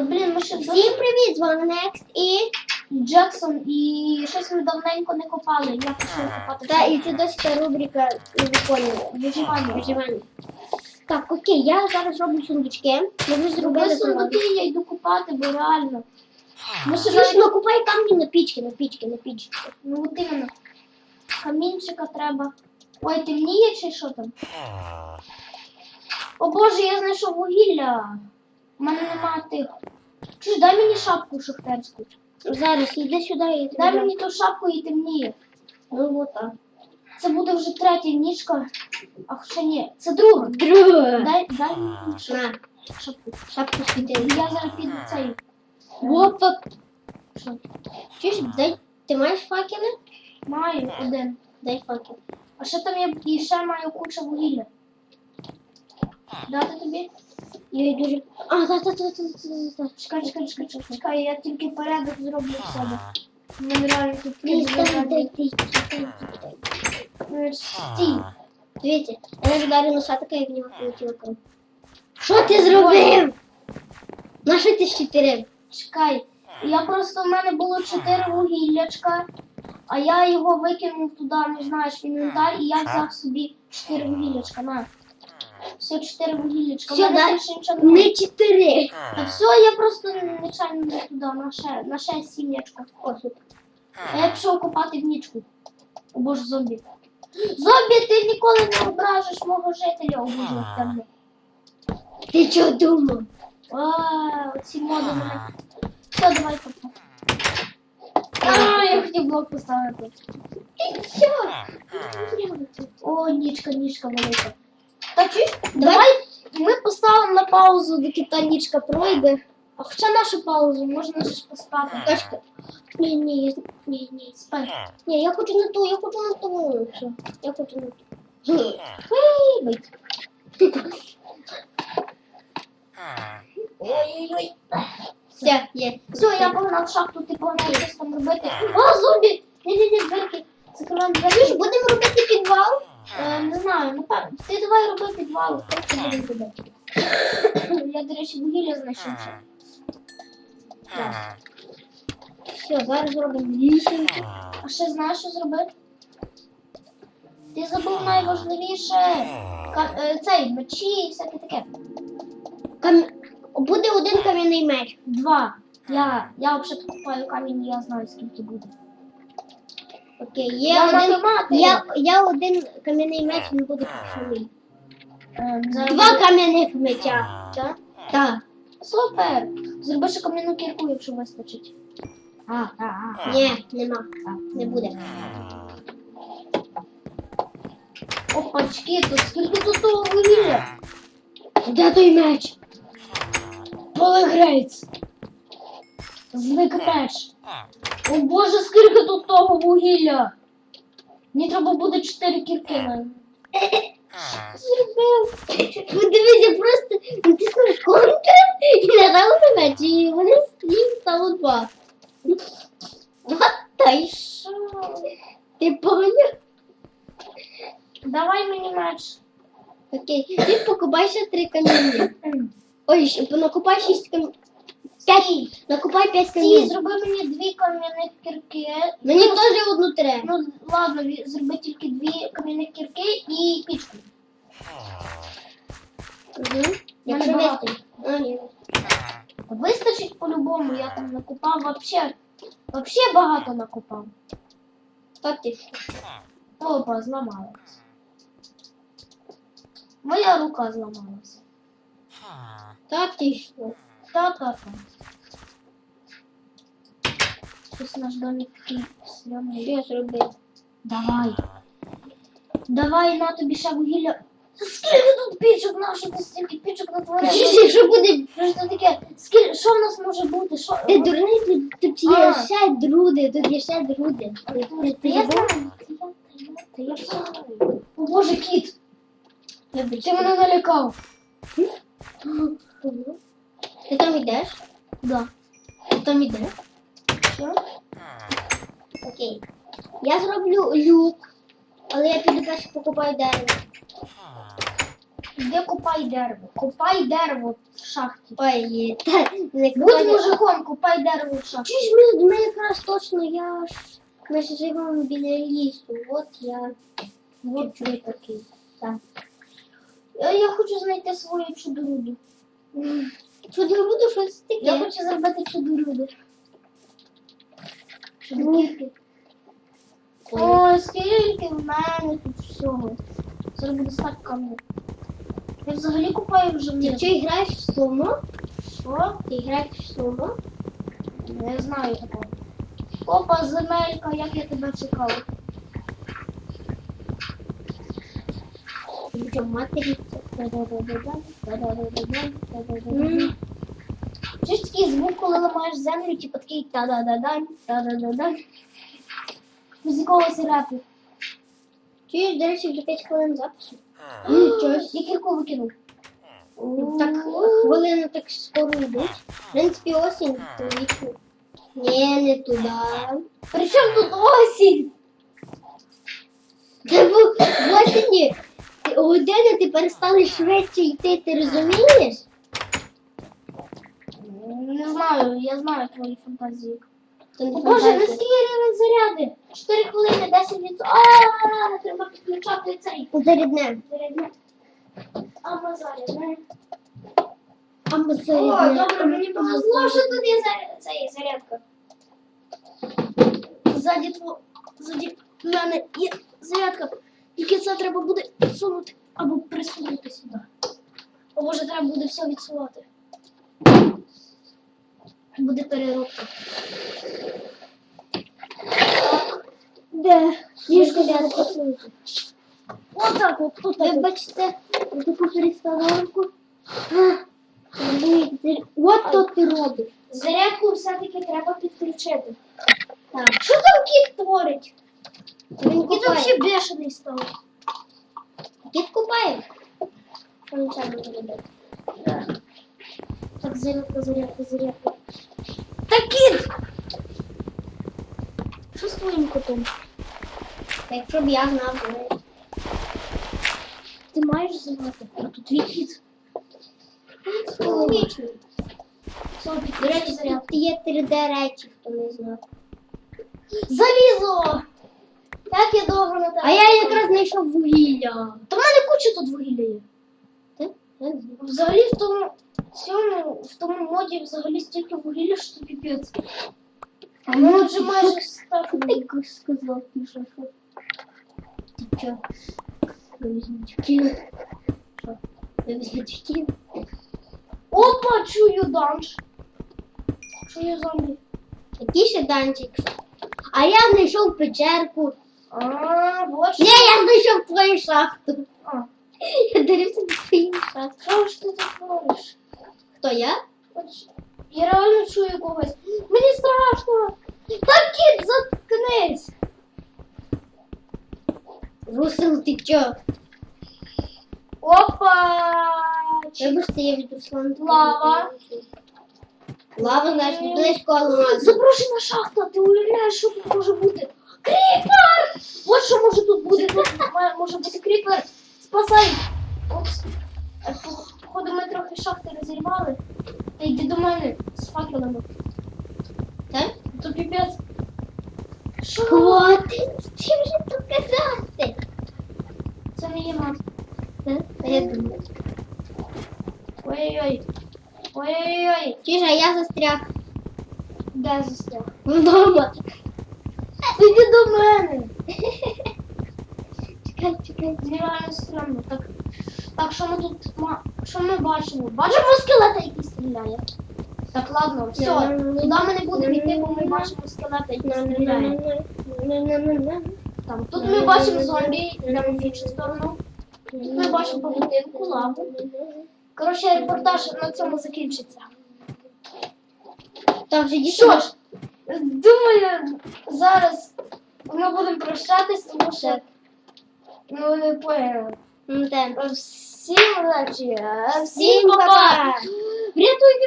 Блін, ми ще Всім привіт, з вами Next і... Джексон і щось ми давненько не копали. Я пішов копати. Та, і це досі та рубрика. Виживання. Виживання. Так, окей, я зараз роблю сундучки. Ми вже зробили Зроби сундуки. я йду копати, бо реально. Ми ще Чуєш, навіть, накупай камні на пічки, на пічки, на пічки. ну от іменно. Камінчика треба. Ой, темніє чи що там? О боже, я знайшов вугілля. У мене нема тих. Чуєш, дай мені шапку шахтерську. Зараз, іди сюди і Дай мені ту шапку і темніє. Ну, вот так. Це буде вже третя ніжка. А хоча ні, це друга. Друге. Дай, дай мені шапку. Шапку. шапку Я світили. зараз піду цей. Опа. Що? Чуєш, дай, ти маєш факели? Маю один. Дай факел. А ще там я і ще маю кучу вугілля. Дати тобі? Я дуже... А, так, так, так, так, так, так. Чекай, чекай, чекай, чекай, чекай, я тільки порядок зроблю в себе. Мені реально тут Стій. Дивіться, я навіть ударю носа така, як в нього полетіла кров. Що ти зробив? На що ти щитирив? Чекай. Я просто в мене було чотири вугіллячка, а я його викинув туди, ну знаєш, в інвентар, і я взяв собі чотири вугіллячка. На. Все чотири вугіллячка. Всьо, в мене нічого. Не чотири. Та все, я просто нечайно не туди, на ще, на ще сім'ячко. О, супер. А я пішов копати в нічку. О боже, зомбі. Зомбі, ти ніколи не ображеш мого жителя, о боже, темний. Ти чого думав? А, оці моди мене. Все, давай копати. А, я хотів блок поставити. Ти що? О, нічка, нічка велика. Так, чуєш, давай ми поставимо на паузу, доки та нічка пройде. А хоча нашу паузу, можна ж поспати. Кашка. Ні, ні, ні, ні. Спай. Ні, я хочу на ту, я хочу на ту. Все, я хочу на ту. Бить. Ой-ой-ой. Все, є. Все, я погнав в шахту, ти погнав щось там робити. О, зомбі! Ні-ні-ні, дверки. Закриваємо дверки. будемо робити підвал? Е, не знаю, напевно. Ти давай роби підвал, просто будемо робити. Я, до речі, вугілля знайшов ще. Все, зараз зробимо вісімки. А ще знаєш, що зробити? Ти забув найважливіше. Ка- е, цей, мечі і всяке таке. Кам... Буде один кам'яний меч. Два. Я, я взагалі купаю камінь, я знаю, скільки буде. Окей, є Я один. Я, я один кам'яний меч, він буде пішовий. Два кам'яних меча. Так? Так. Супер! Зроби ще кам'яну кірку, якщо вистачить. А, а, а. Ні, нема. Не буде. Опачки, тут скільки тут того вугілля? Де той меч? Полегрець. Зник меч. О боже, скільки тут того вугілля. Мені треба буде чотири кірки на. Зробив. Подивися, просто натиснув контр і нажав на меч, і вони їм стало два. Та й що? Ти поняв? Давай мені меч. Окей, ти покупай ще три каміння. Ой, накупай шість камінь. П'ять. Накупай п'ять камінь. зроби мені дві кам'яних кірки. Мені теж одну треба. Ну ладно, ві- зроби тільки дві кам'яних кірки і пічку. Угу. Мене Якщо багато. вистачить. А, ні. Вистачить по-любому, я там накупав вообще. Вообще багато накупав. Та ти? Опа, зламалась. Моя рука зламалася. Та ти що? Та-та-та. Щось наш домик такий сльомний. Що я зробив? Давай. Давай на тобі ще вугілля. Скільки тут пічок наших, стільки пічок натворив? Що буде? Що це таке? Скільки, що в нас може бути? Що? Ти дурний, тут, тут є А. ще друди, тут є ще друди. Та я знаю, та я, знаю. О боже, кіт, ти мене налякав. Ти там йдеш? Да. Ти там йдеш? Що? Окей. Я зроблю люк, але я піду перше покупаю дерево. Іди копай дерево. Копай дерево в шахті. Ой, та, не Будь мужиком, копай дерево в шахті. Чуєш, ми, ми якраз точно, я ж, ми ж живемо біля лісу, от я, от ти такий, так. Е, Я хочу знайти свою чудо-руду. Чудо-руду щось таке. Я хочу зробити чудо-руду. Чудо-руду. Ой, скільки в мене тут всього. Зараз буде стати камінь. Я взагалі купаю вже Ти вниз. що, граєш в сумо? Що? Ти граєш в сумо? Не знаю такого. Опа, земелька, як я тебе чекав. Ти що, матері? М. Чуєш такий звук, коли ламаєш землю, типу такий та-да-да-дай. З якогось репу. Чуєш, до речі, вже 5 хвилин запису. Нічого. Я кірку викинув. Так, хвилини так скоро йдуть. В принципі, осінь, то вічно. Ні, не туди. При чому тут осінь? Це в осені. Години ти перестали швидше йти, ти розумієш? Не знаю, я знаю твої фантазії. О, Боже, фантазія. наскільки рівень заряди? 4 хвилини, 10 відсотків. А, треба підключати цей. Зарядне. Зарядне. Або зарядне. Або О, зарядне. добре, мені повезло, що тут є заря- цей зарядка. Ззаді тво... Ззаді мене є зарядка. Тільки це треба буде відсунути або присунути сюди. О, Боже, треба буде все відсувати. Буде переробка. Де? Ніжка Ніжка зараз зараз Отак от, отак. от. Вибачте, за таку перестановку. А, От то ти робиш. Зарядку все-таки треба підключити. Так. Що там кіт творить? Він Кіт взагалі бешений став. Кіт купає. Він сам буде робити? Так, зарядка, зарядка, зарядка. Та кіт! Що з твоїм котом? Та якщо б я знав, то Ти маєш звати? А тут твій кіт. це логічно. До речі, зарядку. тут є 3D речі, хто не знав. Залізо! Як я довго на тебе. А я якраз знайшов вугілля. Та в мене куча тут вугілля є. Ти? Взагалі в тому, цьому, в тому моді взагалі стільки вугілля, що піпець. А воно вже майже стак. Ти сказав, ти що, що? Ти чо? Ви візьміть кіно. Що? Візьміть кіно? Опа, чую данж. Чую зомбі. Який ще данчик? А я знайшов печерку. А, вот Ні, я знайшов твою шахту. А, Я дивився на твою шахту. що ж ти тут говориш? Хто я? От ж- Я реально чую когось. Мені страшно. Та кіт, заткнись. Русил, ти чо? Опа. Вибачте, я від Руслана. Лава. Лава, знаєш, не близько алмазу. Заброшена шахта, ти уявляєш, що тут може бути? Кріпер! От що може тут бути. Тут має- може бути кріпер. Спасай! Опс. Е, по- Походу ми трохи шахти розірвали. Та йди до мене з факелами. Так? То піпець. Що? Хватить, ти вже тут казати. Це не є мат. Так? А я думаю. Ой-ой-ой. Ой-ой-ой. Чиж, а я застряг Де застряг? вдома. Іди до мене. Чекай, чекай. Реально стрьомно. Так, так, що ми тут що ми бачимо? Бачимо скелета, який стріляє. Так, ладно, все. Туди ми не будемо йти, бо ми бачимо скелета, який стріляє. Там. Тут ми бачимо зомбі, йдемо в іншу сторону. Тут ми бачимо павутинку, лаву. Коротше, репортаж на цьому закінчиться. Там вже дійшло. Що ж, думаю, зараз ми будемо прощатись, тому що ну не поняли. Ну. Всім удачі, всім па-па! Врятуйте